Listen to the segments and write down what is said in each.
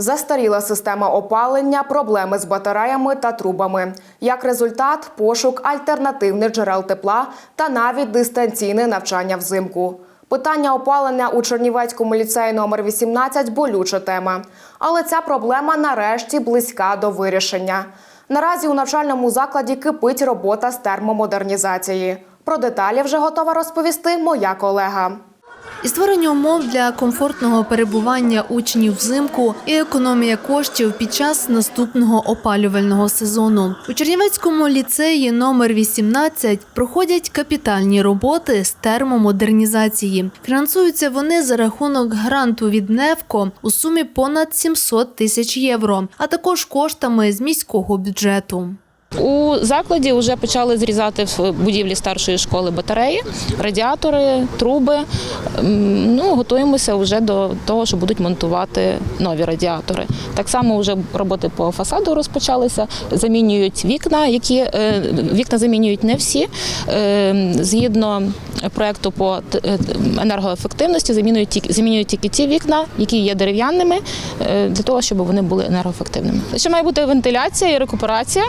Застаріла система опалення, проблеми з батареями та трубами. Як результат, пошук альтернативних джерел тепла та навіть дистанційне навчання взимку. Питання опалення у Чернівецькому ліцеї номер 18 – болюча тема. Але ця проблема нарешті близька до вирішення. Наразі у навчальному закладі кипить робота з термомодернізації. Про деталі вже готова розповісти моя колега. І створення умов для комфортного перебування учнів взимку і економія коштів під час наступного опалювального сезону. У Чернівецькому ліцеї номер 18 проходять капітальні роботи з термомодернізації. Фінансуються вони за рахунок гранту від НЕВКО у сумі понад 700 тисяч євро, а також коштами з міського бюджету. У закладі вже почали зрізати в будівлі старшої школи батареї, радіатори, труби. Ну, готуємося вже до того, що будуть монтувати нові радіатори. Так само вже роботи по фасаду розпочалися. Замінюють вікна, які е, вікна замінюють не всі. Е, Згідно проекту по е, енергоефективності, замінюють тільки ті вікна, які є дерев'яними, для того, щоб вони були енергоефективними. Ще має бути вентиляція і рекуперація.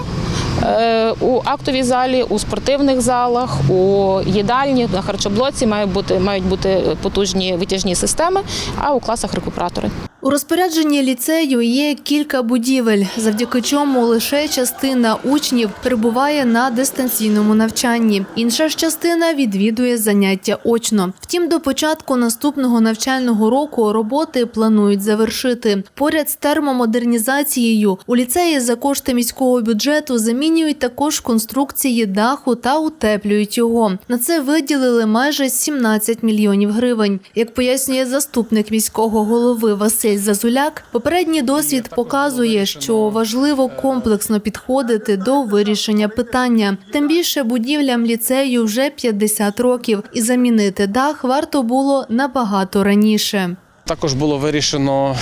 Е, У актовій залі, у спортивних залах, у їдальні, на харчоблоці мають бути, мають бути потужні витяжні системи, а у класах рекуператори. У розпорядженні ліцею є кілька будівель, завдяки чому лише частина учнів перебуває на дистанційному навчанні. Інша ж частина відвідує заняття очно. Втім, до початку наступного навчального року роботи планують завершити. Поряд з термомодернізацією у ліцеї за кошти міського бюджету замінюють також конструкції даху та утеплюють його. На це виділили майже 17 мільйонів гривень. Як пояснює заступник міського голови Василь Зазуляк, попередній досвід показує, що важливо комплексно підходити до вирішення питання. Тим більше будівлям ліцею вже 50 років, і замінити дах варто було набагато раніше. Також було вирішено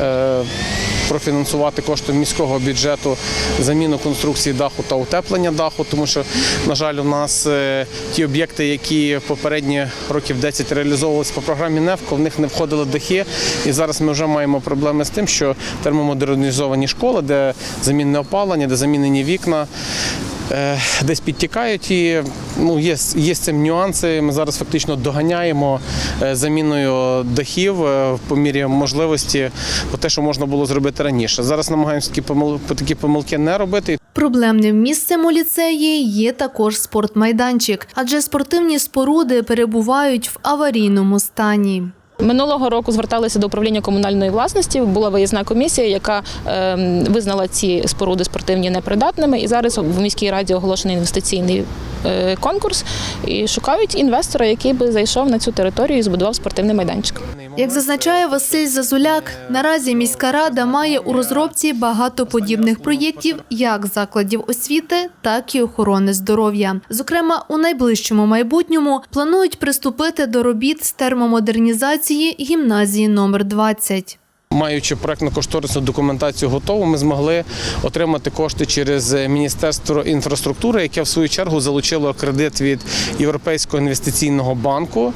е, профінансувати коштом міського бюджету заміну конструкції даху та утеплення даху, тому що, на жаль, у нас е, ті об'єкти, які попередні років 10 реалізовувалися по програмі НЕФКО, в них не входили дахи. І зараз ми вже маємо проблеми з тим, що термомодернізовані школи, де замінне опалення, де замінені вікна. Е, Десь підтікають і ну, є, є з цим нюанси. Ми зараз фактично доганяємо е, заміною дахів е, по мірі можливості по те, що можна було зробити раніше. Зараз намагаємося такі помил- такі помилки не робити. Проблемним місцем у ліцеї є також спортмайданчик, адже спортивні споруди перебувають в аварійному стані. Минулого року зверталися до управління комунальної власності. Була виїзна комісія, яка ем, визнала ці споруди спортивні непридатними. І зараз в міській раді оголошений інвестиційний е, конкурс і шукають інвестора, який би зайшов на цю територію і збудував спортивний майданчик. Як зазначає Василь Зазуляк, наразі міська рада має у розробці багато подібних проєктів як закладів освіти, так і охорони здоров'я. Зокрема, у найближчому майбутньому планують приступити до робіт з термомодернізації гімназії номер 20. Маючи проектно-кошторисну документацію готову, ми змогли отримати кошти через Міністерство інфраструктури, яке в свою чергу залучило кредит від Європейського інвестиційного банку.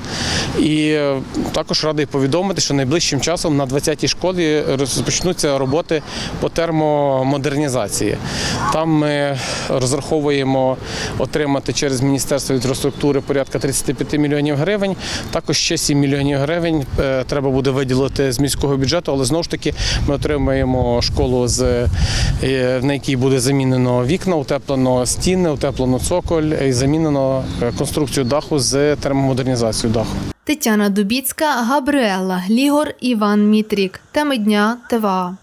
І е, також радий повідомити, що найближчим часом на 20-й школі розпочнуться роботи по термомодернізації. Там ми розраховуємо отримати через Міністерство інфраструктури порядка 35 мільйонів гривень. Також ще 7 мільйонів гривень е, треба буде виділити з міського бюджету, але знову ж таки ми отримаємо школу, з, е, на якій буде замінено вікна, утеплено стіни, утеплено цоколь і замінено е, конструкцію даху з термомодернізацією даху. Тетяна Дубіцька, Габріела Глігор, Іван Мітрік. Теми дня ТВА.